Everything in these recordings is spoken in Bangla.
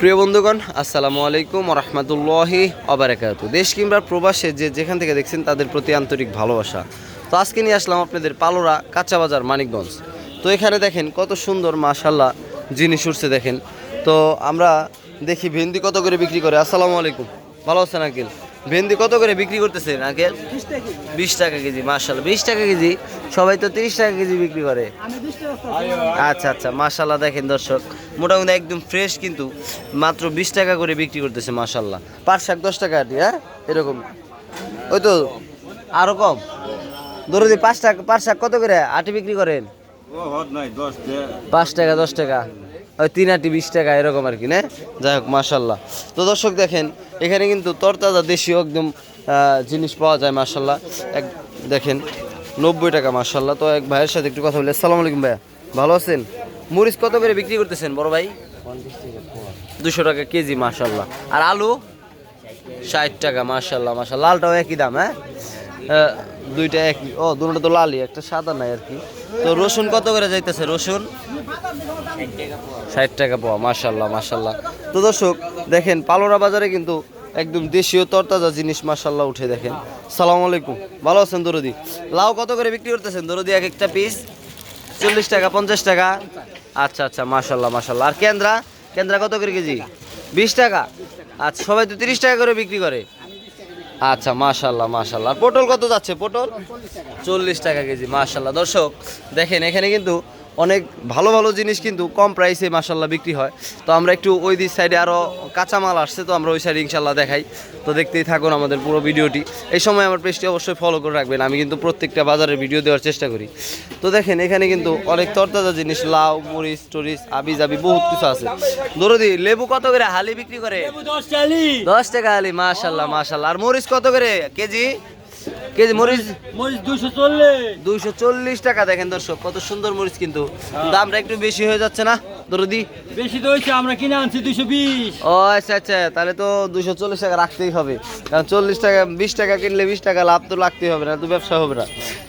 প্রিয় বন্ধুগণ, আসসালামু আলাইকুম রহমতুল্লাহি অবরাকাত দেশ কিংবা প্রবাসে যে যেখান থেকে দেখছেন তাদের প্রতি আন্তরিক ভালোবাসা। তো আজকে নিয়ে আসলাম আপনাদের পালোরা কাঁচা বাজার মানিকগঞ্জ। তো এখানে দেখেন কত সুন্দর মাশাল্লাহ জিনিস উঠছে দেখেন। তো আমরা দেখি ভেন্দি কত করে বিক্রি করে। আসসালামু আলাইকুম। ভালো আছেন আঙ্কেল? ভেন্দি কত করে বিক্রি করতেছেন আঙ্কেল? বিশ টাকা কেজি মাশাল্লাহ বিশ টাকা কেজি। সবাই তো তিরিশ টাকা কেজি বিক্রি করে। আচ্ছা আচ্ছা মাশাল্লাহ দেখেন দর্শক মোটামুটি একদম ফ্রেশ কিন্তু মাত্র বিশ টাকা করে বিক্রি করতেছে মাশাল্লাহ পাঁচ শাক দশ টাকা আটি হ্যাঁ? এরকম। ওই তো আরও কম। ধরো দি পাঁচ টাকা পাঁচ শাক কত করে আটি বিক্রি করেন? পাঁচ টাকা দশ টাকা। ওই তিন আটি বিশ টাকা এরকম আর কি, না? যাই হোক, মাশাল্লাহ। তো দর্শক দেখেন, এখানে কিন্তু তরতাজা দেশীয় একদম জিনিস পাওয়া যায়, মাশাল্লাহ। এক দেখেন, নব্বই টাকা, মাশাল্লাহ। তো এক ভাইয়ের সাথে একটু কথা বলি। আসসালামু আলাইকুম ভাইয়া। ভালো আছেন? মরিচ কত করে বিক্রি করতেছেন, বড় ভাই? দুশো টাকা কেজি, মাশাল্লাহ। আর আলু? ষাট টাকা, মাশাল্লাহ মাশাল্লাহ। লালটাও একই দাম হ্যাঁ? দুইটা একই ও দুটো তো লালই, একটা সাদা নাই আর কি। তো রসুন কত করে যাইতেছে রসুন? ষাট টাকা পাওয়া মাশাল্লাহ মাশাল্লাহ তো দর্শক, দেখেন, পালোরা বাজারে কিন্তু একদম দেশীয় তরতাজা জিনিস মাশাল্লাহ উঠে দেখেন। সালাম আলাইকুম, ভালো আছেন দরদি? লাউ কত করে বিক্রি করতেছেন? দরদি, এক একটা পিস চল্লিশ টাকা, পঞ্চাশ টাকা। আচ্ছা আচ্ছা মাশাল্লাহ মাশাল্লাহ আর কেন্দ্রা? কেন্দ্রা কত করে কেজি? বিশ টাকা। আচ্ছা সবাই তো তিরিশ টাকা করে বিক্রি করে। আচ্ছা মাশাল্লাহ মাশাল্লাহ পটল কত যাচ্ছে? পটল চল্লিশ টাকা কেজি মাশাল্লাহ দর্শক, দেখেন, এখানে কিন্তু অনেক ভালো ভালো জিনিস কিন্তু কম প্রাইসে মাশাল্লাহ বিক্রি হয়। তো আমরা একটু ওই দিক সাইডে আরও কাঁচামাল আসছে তো আমরা ওই সাইডে ইনশাল্লাহ দেখাই। তো দেখতেই থাকুন আমাদের পুরো ভিডিওটি। এই সময় আমার পেজটি অবশ্যই ফলো করে রাখবেন আমি কিন্তু প্রত্যেকটা বাজারের ভিডিও দেওয়ার চেষ্টা করি। তো দেখেন এখানে কিন্তু অনেক তরতাজা জিনিস লাউ মরিচ টরিচ আবি জাবি বহুত কিছু আছে। দরদি লেবু কত করে হালি বিক্রি করে? দশ টাকা হালি। মাশাল্লাহ মাশাল্লাহ আর মরিচ কত করে? কেজি? কেজি মরিচ? মরিচ দুশো চল্লিশ। দুইশো চল্লিশ টাকা দেখেন দর্শক কত সুন্দর মরিচ কিন্তু। দামটা একটু বেশি হয়ে যাচ্ছে না দরদি? বেশি তো হয়েছে আমরা কিনে আনছি দুশো বিশ। ও আচ্ছা আচ্ছা তাহলে তো দুশো চল্লিশ টাকা রাখতেই হবে। কারণ চল্লিশ টাকা বিশ টাকা কিনলে বিশ টাকা লাভ তো রাখতেই হবে না তো ব্যবসা হবে না।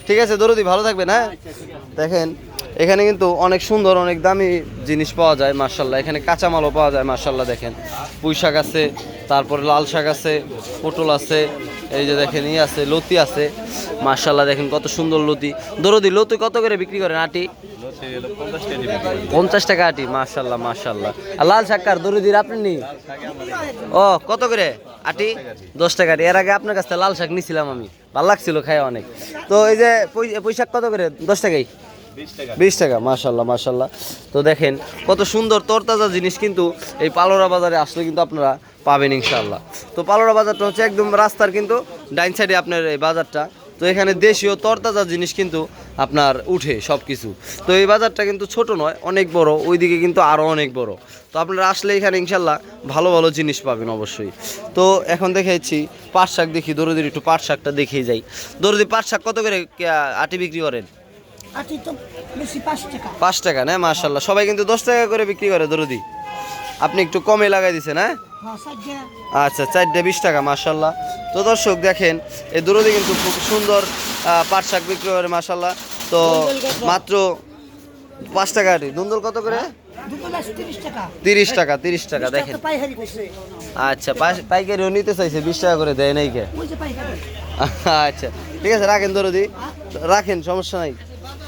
ঠিক আছে দরদি ভালো থাকবেন হ্যাঁ? দেখেন এখানে কিন্তু অনেক সুন্দর অনেক দামি জিনিস পাওয়া যায় মার্শাল্লাহ এখানে কাঁচামালও পাওয়া যায় মার্শাল্লাহ দেখেন। পুঁই শাক আছে তারপরে লাল শাক আছে পটল আছে এই যে দেখেন ই আছে লতি আছে। মার্শাল্লাহ দেখেন কত সুন্দর লতি। দরদি লতি কত করে বিক্রি করেন আটি? পঞ্চাশ টাকা আটি মার্শাল্লাহ মার্শাল্লাহ আর লাল শাক কার? দরদির আপনি নি ও কত করে? আটি? দশ টাকা আটি। এর আগে আপনার কাছ থেকে লাল শাক নিছিলাম আমি। ভালো লাগছিল খাই অনেক। তো এই যে পুঁই কত করে? দশ টাকাই? বিশ টাকা। মাশাল্লাহ মাশাল্লাহ তো দেখেন কত সুন্দর তরতাজা জিনিস কিন্তু এই পালোরা বাজারে আসলে কিন্তু আপনারা পাবেন ইনশাল্লাহ তো পালোড়া বাজারটা হচ্ছে একদম রাস্তার কিন্তু ডাইন সাইডে আপনার এই বাজারটা। তো এখানে দেশীয় তরতাজা জিনিস কিন্তু আপনার উঠে সব কিছু তো এই বাজারটা কিন্তু ছোট নয় অনেক বড় ওইদিকে কিন্তু আরও অনেক বড়। তো আপনারা আসলে এখানে ইনশাল্লাহ ভালো ভালো জিনিস পাবেন অবশ্যই। তো এখন দেখাচ্ছি পাট শাক দেখি দরদির একটু পাট শাকটা দেখিয়ে যাই। দরদি পাট শাক কত করে আটি বিক্রি করেন? পাঁচ টাকা। না মার্শাল্লাহ সবাই কিন্তু দশ টাকা করে বিক্রি করে দরদি আপনি একটু কমে লাগাই দিছেন হ্যাঁ? হ্যাঁ আচ্ছা চারটে বিশ টাকা মার্শাল্লাহ তো দর্শক দেখেন এই দরদি কিন্তু খুব সুন্দর পাট শাক বিক্রি করে মার্শাল্লাহ তো মাত্র পাঁচ টাকা দুন্দল কত করে? তিরিশ টাকা। তিরিশ টাকা দেখেন। আচ্ছা পাইকারিও নিতে চাইছে বিশ টাকা করে দেয় নাই কে? আচ্ছা ঠিক আছে রাখেন দরদি রাখেন সমস্যা নাই।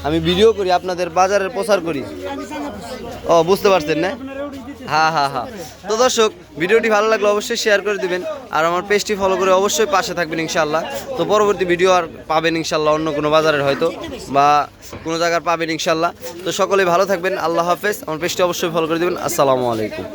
আমি ভিডিও করি আপনাদের বাজারের প্রচার করি। ও বুঝতে পারছেন না? হ্যাঁ হ্যাঁ হ্যাঁ তো দর্শক, ভিডিওটি ভালো লাগলে অবশ্যই শেয়ার করে দিবেন। আর আমার পেজটি ফলো করে অবশ্যই পাশে থাকবেন ইনশাল্লাহ তো পরবর্তী ভিডিও আর পাবেন ইনশাল্লাহ অন্য কোনো বাজারের হয়তো, বা কোনো জায়গার পাবেন ইনশাল্লাহ তো সকলে ভালো থাকবেন, আল্লাহ হাফেজ। আমার পেজটি অবশ্যই ফলো করে দেবেন। আসসালামু আলাইকুম।